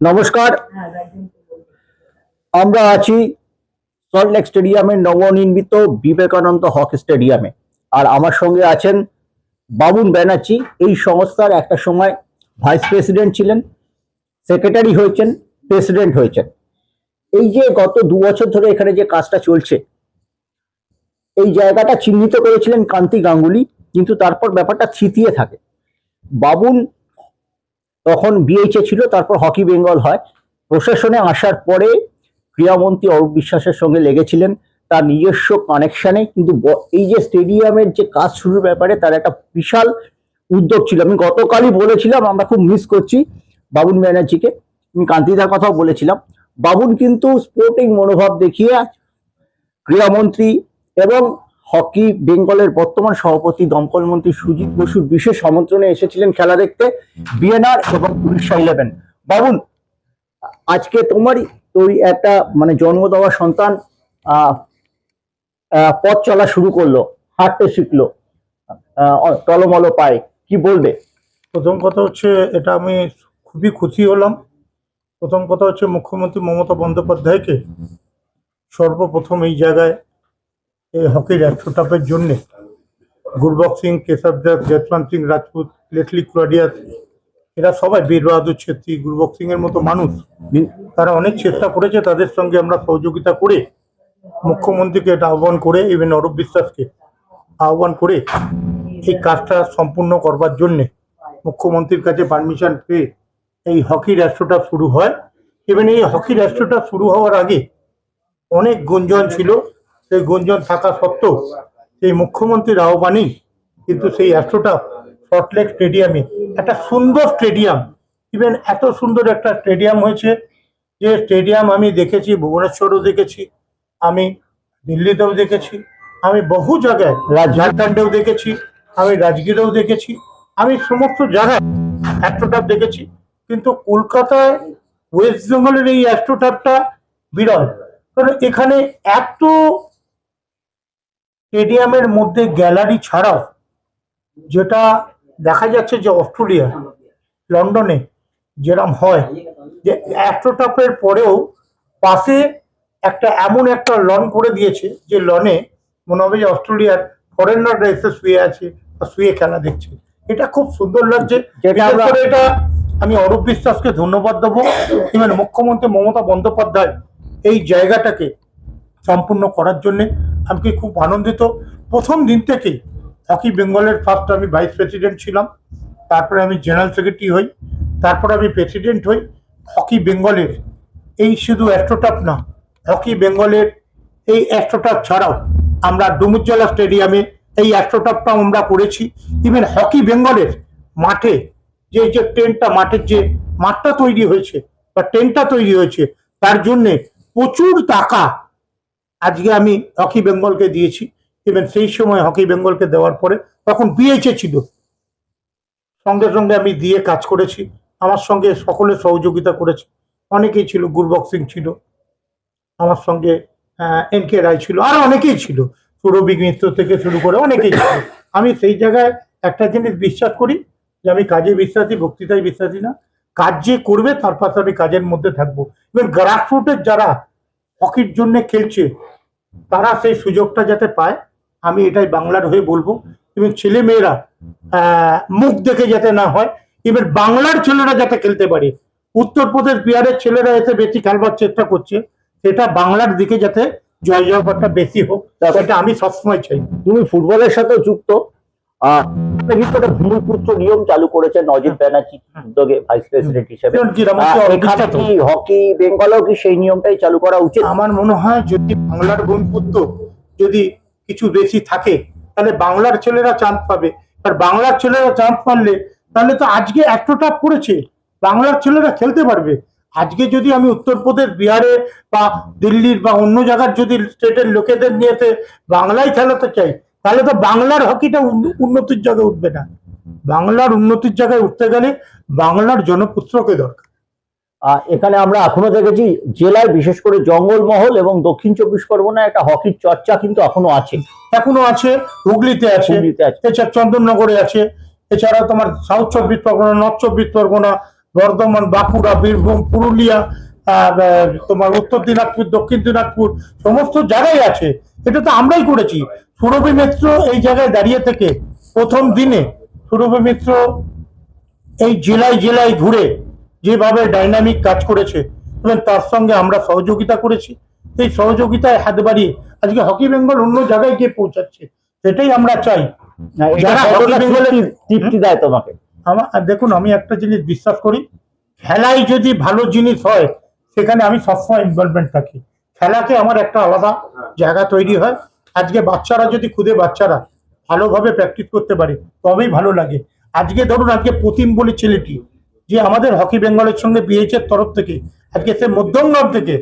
নমস্কার। আমরা আছি সল্টলেক স্টেডিয়ামের নবনির্মিত বিবেকানন্দ হক স্টেডিয়ামে। আর আমার সঙ্গে আছেন বাবুন ব্যানার্জি। এই সংস্থার একটা সময় ভাইস প্রেসিডেন্ট ছিলেন, সেক্রেটারি হয়েছেন, প্রেসিডেন্ট হয়েছেন। এই যে গত দু বছর ধরে এখানে যে কাজটা চলছে, এই জায়গাটা চিহ্নিত করেছিলেন কান্তি গাঙ্গুলি, কিন্তু তারপর ব্যাপারটা থিতিয়ে থাকে। বাবুন তখন বিএইচএ ছিল, তারপর হকি বেঙ্গল হয়। প্রশাসনে আসার পরে ক্রীড়ামন্ত্রী অরূপ বিশ্বাসের সঙ্গে লেগেছিলেন। তার নিজস্ব কানেকশানে কিন্তু এই যে স্টেডিয়ামের যে কাজ শুরুর ব্যাপারে তার একটা বিশাল উদ্যোগ ছিল। আমি গতকালই বলেছিলাম, আমরা খুব মিস করছি বাবুন ব্যানার্জিকে। আমি কান্তিদার কথাও বলেছিলাম। বাবুন কিন্তু স্পোর্টিং মনোভাব দেখিয়ে ক্রীড়ামন্ত্রী এবং হকি, বেঙ্গলের বর্তমান সভাপতি, দমকল মন্ত্রী সুজিত বসুর বিশেষ আমন্ত্রণে এসেছিলেন খেলা দেখতে বিএনআর এবং উড়িষ্যা ইলেভেন বাবুন, আজকে তোমারই তোর একটা মানে জন্ম দেওয়া সন্তান পথ চলা শুরু করল, হাঁটতে শিখলো টলমল পায়, কি বলবে? প্রথম কথা হচ্ছে, এটা আমি খুবই খুশি হলাম। প্রথম কথা হচ্ছে, মুখ্যমন্ত্রী মমতা বন্দ্যোপাধ্যায়কে সর্বপ্রথম এই জায়গায় এই হকির একশো টাপের জন্যে গুরবক সিং, কেশব দেব জয়পাল সিং, রাজপুত, লেটলি কুরাডিয়াস এরা সবাই বীর বাহাদুর ছেত্রী, গুরবক সিং এর মতো মানুষ। তারা অনেক চেষ্টা করেছে তাদের সঙ্গে আমরা সহযোগিতা করে, মুখ্যমন্ত্রীকে এটা আহ্বান করে ইভেন অরূপ বিশ্বাসকে আহ্বান করে, এই কাজটা সম্পূর্ণ করবার জন্যে মুখ্যমন্ত্রীর কাছে পারমিশন পেয়ে এই হকি রাষ্ট্রটা শুরু হয়। এবং এই হকি রাষ্ট্রটা শুরু হওয়ার আগে অনেক গুঞ্জন ছিল। সেই গুঞ্জন থাকা সত্ত্বেও সেই মুখ্যমন্ত্রীর আহ্বানেই কিন্তু সেই রাষ্ট্রটা সল্টলেক স্টেডিয়ামে একটা সুন্দর স্টেডিয়াম ইভেন এত সুন্দর একটা স্টেডিয়াম হয়েছে যে স্টেডিয়াম আমি দেখেছি ভুবনেশ্বরও দেখেছি আমি দিল্লিতেও দেখেছি আমি বহু জায়গায় ঝাড়খণ্ডেও দেখেছি আমি রাজগীরেও দেখেছি আমি সমস্ত জায়গায় অ্যাস্ট্রোটাপ দেখেছি কিন্তু কলকাতায় ওয়েস্ট বেঙ্গলের এই অ্যাস্ট্রোটাপটা বিরল। কারণ এখানে এত স্টেডিয়ামের মধ্যে গ্যালারি ছাড়াও যেটা দেখা যাচ্ছে যে অস্ট্রেলিয়া লন্ডনে যেরম হয় যে অ্যাস্ট্রোটাপের পরেও পাশে একটা এমন একটা লন করে দিয়েছে যে লনে মনে হবে যে অস্ট্রেলিয়ার ফরেনাররা এসে শুয়ে আছে বা শুয়ে খেলা দেখছে। এটা খুব সুন্দর লাগছে। যেটা এটা আমি অরূপ বিশ্বাসকে ধন্যবাদ দেবো। ইভেন মুখ্যমন্ত্রী মমতা বন্দ্যোপাধ্যায় এই জায়গাটাকে সম্পূর্ণ করার জন্যে আমি খুব আনন্দিত। প্রথম দিন থেকেই হকি বেঙ্গলের ফার্স্ট আমি ভাইস প্রেসিডেন্ট ছিলাম, তারপরে আমি জেনারেল সেক্রেটারি হই, তারপরে আমি প্রেসিডেন্ট হই। হকি বেঙ্গলের এই শুধু অ্যাস্ট্রোটাপ না, হকি বেঙ্গলের এই অ্যাস্ট্রোটাপ ছাড়াও আমরা ডুমুরজলা স্টেডিয়ামে এই অ্যাস্ট্রোটাপটাও আমরা করেছি। ইভেন হকি বেঙ্গলের মাঠে যে যে টেন্টটা মাঠের যে মাঠটা তৈরি হয়েছে বা টেন্টটা তৈরি হয়েছে, তার জন্যে প্রচুর টাকা আজকে আমি হকি বেঙ্গলকে দিয়েছি। ইভেন সেই সময় হকি বেঙ্গলকে দেওয়ার পরে তখন বিএইচএ ছিল। সঙ্গে সঙ্গে আমি দিয়ে কাজ করেছি। আমার সঙ্গে সকলে সহযোগিতা করেছে। অনেকেই ছিল গুরবক সিং ছিল। আমার সঙ্গে এন কে রায় ছিল। আর অনেকেই ছিল। সুরভিক মিত্র থেকে শুরু করে অনেকেই ছিল। আমি সেই জায়গায় একটা জিনিস বিশ্বাস করি, যে আমি কাজে বিশ্বাসী, বক্তৃতায় বিশ্বাসী না। কাজ যে করবে, তার পাশে আমি কাজের মধ্যে থাকব। এবার গ্রাসরুটের যারা হকির জন্য খেলছে তারা সেই সুযোগটা যাতে পায় আমি এটাই বাংলার হয়ে বলব। এবং ছেলে মেয়েরা মুখ দেখে যাতে না হয় এবার বাংলার ছেলেরা যাতে খেলতে পারে। উত্তরপ্রদেশ বিহারের ছেলেরা এতে বেশি খেলবার চেষ্টা করছে সেটা বাংলার দিকে যাতে জয় জয়পাতটা বেশি হোক সেটা আমি সবসময় চাই। তুমি ফুটবলের সাথে যুক্ত কিন্তু একটা ভূমিপুত্র নিয়ম চালু করেছেন অজিত ব্যানার্জি উদ্যোগে ভাইস প্রেসিডেন্ট হিসেবে। কি এখানে হকি বেঙ্গলেও কি সেই নিয়মটাই চালু করা উচিত? আমার মনে হয় যদি বাংলার বন্ধুত্ব যদি কিছু বেশি থাকে তাহলে বাংলার ছেলেরা চান্স পাবে। আর বাংলার ছেলেরা চান্স পারলে তাহলে তো আজকে এতটা পড়েছে বাংলার ছেলেরা খেলতে পারবে। আজকে যদি আমি উত্তরপ্রদেশ বিহারে বা দিল্লির বা অন্য জায়গার যদি স্টেটের লোকেদের নিয়েতে বাংলায় খেলাতে চাই তাহলে তো বাংলার হকিটা উন্ন- উন্নতির জায়গায় উঠবে না। বাংলার উন্নতির জায়গায় উঠতে গেলে বাংলার জনপুত্রকে দরকার। আহ, এখানে আমরা এখনও দেখেছি জেলায় বিশেষ করে জঙ্গলমহল এবং দক্ষিণ চব্বিশ পরগনায় একটা হকির চর্চা কিন্তু এখনও আছে। এখনও আছে হুগলিতে আছে এছাড়া চন্দননগরে আছে এছাড়া তোমার সাউথ চব্বিশ পরগনা নর্থ চব্বিশ পরগনা বর্ধমান বাঁকুড়া বীরভূম পুরুলিয়া তোমার উত্তর দিনাজপুর দক্ষিণ দিনাজপুর সমস্ত জায়গায় আছে। এটা তো আমরাই করেছি। সুরভি মিত্র এই জায়গায় দাঁড়িয়ে থেকে প্রথম দিনে সুরভি মিত্র এই জেলায় জেলায় ঘুরে যেভাবে ডাইনামিক কাজ করেছে এবং তার সঙ্গে আমরা সহযোগিতা করেছি এই সহযোগিতায় হাত বাড়িয়ে আজকে হকি বেঙ্গল অন্য জায়গায় গিয়ে পৌঁছাচ্ছে সেটাই আমরা চাই। যারা তৃপ্তি- দেয় তোমাকে? আমার দেখুন আমি একটা জিনিস বিশ্বাস করি খেলায় যদি ভালো জিনিস হয় সেখানে আমি সবসময় ইনভলভমেন্ট থাকি। খেলাকে আমার একটা আলাদা জায়গা তৈরি হয়। আজকে বাচ্চারা যদি খুদে বাচ্চারা ভালোভাবে প্র্যাকটিস করতে পারে তবেই ভালো লাগে। আজকে ধরুন আজকে প্রতিম বলে ছেলেটি যে আমাদের হকি বেঙ্গলের সঙ্গে বিএইচের তরফ থেকে আজকে সে মধ্যমগ্রাম থেকে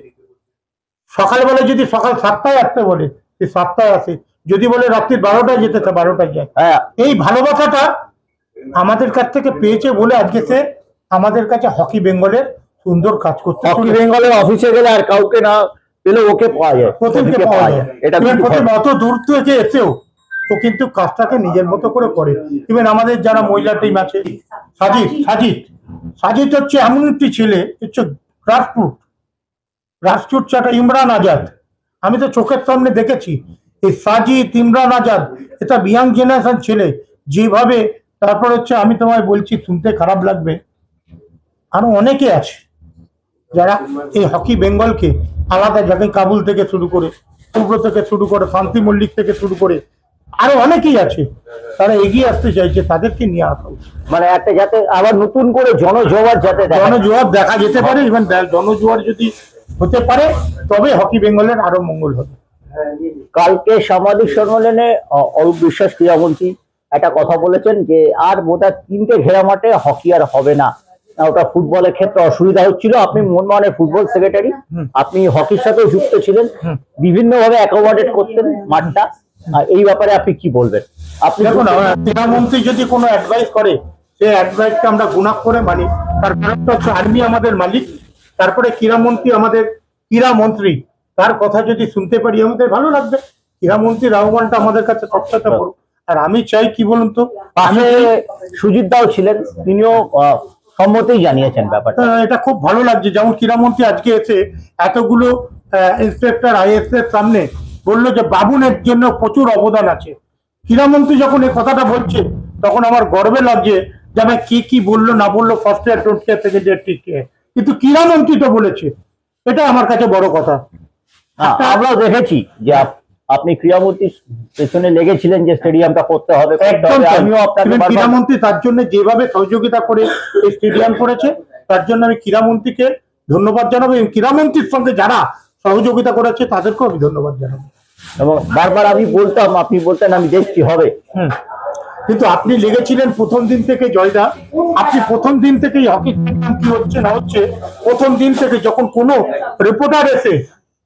সকালবেলা যদি সকাল সাতটায় আসতে বলে সে সাতটায় আসে। যদি বলে রাত্রি বারোটায় যেতে সে বারোটায় যায়। হ্যাঁ। এই ভালোবাসাটা আমাদের কাছ থেকে পেয়েছে বলে আজকে সে আমাদের কাছে হকি বেঙ্গলের সুন্দর কাজ করতে হকি। বেঙ্গলের অফিসে গেলে আর কাউকে না পেলে ওকে পাওয়া যায় প্রথমকে পাওয়া যায়। এটা প্রথম অত দূর থেকে এসেও ও কিন্তু কাজটাকে নিজের মতো করে করে। ইভেন আমাদের যারা মহিলা টিম আছে সাজিদ সাজিদ সাজিদ হচ্ছে এমন একটি ছেলে হচ্ছে গ্রাসরুট গ্রাসরুট চাটা ইমরান আজাদ। আমি তো চোখের সামনে দেখেছি এই সাজিদ ইমরান আজাদ এটা বিয়াং জেনারেশন ছেলে যেভাবে তারপর হচ্ছে আমি তোমায় বলছি শুনতে খারাপ লাগবে। আরও অনেকে আছে যারা এই হকি বেঙ্গলকে আলাদা জায়গায় কাবুল থেকে শুরু করে পূর্ব থেকে শুরু করে শান্তি মল্লিক থেকে শুরু করে আরও অনেকেই আছে। তারা এগিয়ে আসতে চাইছে তাদেরকে নিয়ে আসা। মানে একটা যাতে আবার নতুন করে জনজোয়ার যাতে জনজোয়ার দেখা যেতে পারে ইভেন জনজোয়ার যদি হতে পারে তবে হকি বেঙ্গলের আরও মঙ্গল হবে। কালকে সাংবাদিক সম্মেলনে অরূপ বিশ্বাস ক্রীড়ামন্ত্রী একটা কথা বলেছেন যে আর বোধহয় তিনটে ঘেরা মাঠে হকি আর হবে না, ওটা ফুটবলের ক্ষেত্রে অসুবিধা হচ্ছিল। আপনি মোহনবাগানের ফুটবল সেক্রেটারি আপনি হকির সাথেও যুক্ত ছিলেন। বিভিন্ন ভাবে অ্যাকোমোডেট করতেন মাঠটা। এই ব্যাপারে আপনি কি বলবেন? আপনি দেখুন আমার ক্রীড়ামন্ত্রী যদি কোনো অ্যাডভাইস করে সেই অ্যাডভাইসটা আমরা গুণা করে মানি। তার কারণটা হচ্ছে আর্মি আমাদের মালিক। তারপরে ক্রীড়ামন্ত্রী আমাদের ক্রীড়ামন্ত্রী। তার কথা যদি শুনতে পারি আমাদের ভালো লাগবে। ক্রীড়ামন্ত্রীর আহ্বানটা আমাদের কাছে সবসাথে বড়। আর আমি চাই কি বলুন তো? সুজিত দাও ছিলেন। তিনিও সম্মতি জানিয়েছেন ব্যাপারটা। এটা খুব ভালো লাগছে। যেমন ক্রীড়ামন্ত্রী আজকে এসে এতগুলো ইন্সপেক্টর আইএস এর সামনে বলল যে বাবুনের জন্য প্রচুর অবদান আছে। ক্রীড়ামন্ত্রী যখন এই কথাটা বলছে তখন আমার গর্বে লাগছে যে আমি কি কি বলল না বলল ফার্স্ট ইয়ার টোয়েন্টি ইয়ার ইয়ার ঠিক কিন্তু ক্রীড়ামন্ত্রী তো বলেছে। এটা আমার কাছে বড় কথা। হ্যাঁ, আমরাও দেখেছি যে আপনি ক্রীড়ামন্ত্রীর পেছনে লেগেছিলেন যে স্টেডিয়ামটা করতে হবে। আমিও আপনাকে ক্রীড়ামন্ত্রী তার জন্য যেভাবে সহযোগিতা করে এই স্টেডিয়াম করেছে তার জন্য আমি ক্রীড়ামন্ত্রীকে ধন্যবাদ জানাব এবং ক্রীড়ামন্ত্রীর সঙ্গে যারা সহযোগিতা করেছে তাদেরকেও আমি ধন্যবাদ জানাব এবং বারবার আমি বলতাম আপনি বলতেন আমি দেখছি হবে। কিন্তু আপনি লেগেছিলেন প্রথম দিন থেকে জয়দা আপনি প্রথম দিন থেকেই হকি কি হচ্ছে না হচ্ছে প্রথম দিন থেকে যখন কোনো রিপোর্টার এসে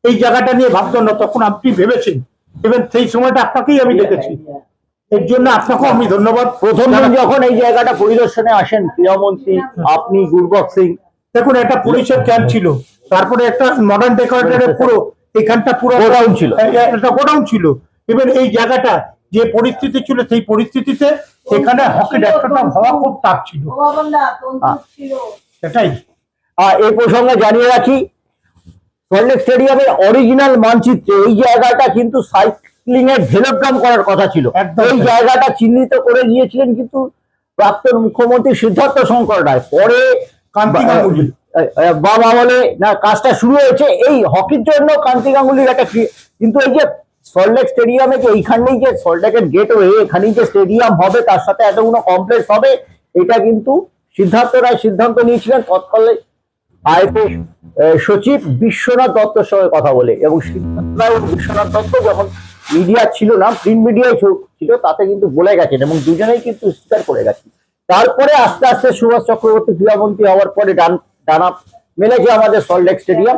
এই জায়গাটা নিয়ে ভাবতেন না তখন আপনি ভেবেছেন এবং সেই সময়টা আপনাকেই আমি দেখেছি। এর জন্য আপনাকেও আমি ধন্যবাদ। প্রথম যখন এই জায়গাটা পরিদর্শনে আসেন ক্রীড়ামন্ত্রী আপনি গুরবক সিং। দেখুন একটা পুলিশের ক্যাম্প ছিল। তারপরে একটা মডার্ন ডেকোরেটরের পুরো এখানটা পুরো গোডাউন ছিল। একটা গোডাউন ছিল। এবার এই জায়গাটা যে পরিস্থিতি ছিল সেই পরিস্থিতিতে এখানে হকি ডাক্তারটা হওয়া খুব টাফ ছিল। এটাই আর এই প্রসঙ্গে জানিয়ে রাখি সল্টলেক স্টেডিয়ামের অরিজিনাল মানচিত্রে এই জায়গাটা কিন্তু সাইক্লিং এর ভেলোগ্রাম করার কথা ছিল। এই জায়গাটা চিহ্নিত করে দিয়েছিলেন কিন্তু প্রাক্তন মুখ্যমন্ত্রী সিদ্ধার্থ শঙ্কর রায়। পরে। আহ, আহ, না কাজটা শুরু হয়েছে। এই হকির জন্য কান্তি গাঙ্গুলির একটা কিন্তু এই যে সল্টলেক স্টেডিয়ামে যে এইখানেই যে সল্টলেকের গেট হয়ে এখানেই যে স্টেডিয়াম হবে তার সাথে এতগুলো কমপ্লেক্স হবে এটা কিন্তু সিদ্ধার্থ রায় সিদ্ধান্ত নিয়েছিলেন। তৎকালে আইপিএস সচিব বিশ্বনাথ দত্তর সঙ্গে কথা বলে এবং বিশ্বনাথ দত্ত যখন মিডিয়া ছিল না প্রিন্ট মিডিয়ায় ছিল তাতে কিন্তু বলে গেছেন এবং দুজনেই কিন্তু স্বীকার করে গেছেন। তারপরে আস্তে আস্তে সুভাষ চক্রবর্তী ক্রীড়ামন্ত্রী হওয়ার পরে ডান, ডানা মেলেছে আমাদের সল্টলেক স্টেডিয়াম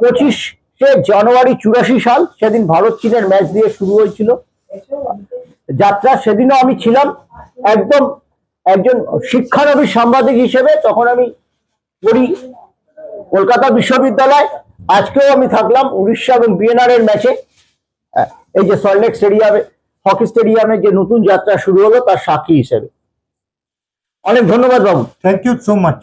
পঁচিশে জানুয়ারি চুরাশি সাল, সেদিন ভারত চীনের ম্যাচ দিয়ে শুরু হয়েছিল। যাত্রা, সেদিনও আমি ছিলাম। একদম একজন শিক্ষানবী সাংবাদিক হিসেবে, তখন আমি পড়ি কলকাতা বিশ্ববিদ্যালয়। আজকেও আমি থাকলাম উড়িষ্যা এবং বিএনআর এর ম্যাচে এই যে সল্টলেক স্টেডিয়ামে হকি স্টেডিয়ামে যে নতুন যাত্রা শুরু হলো, তার সাক্ষী হিসেবে। অনেক ধন্যবাদ বাবু। Thank you so much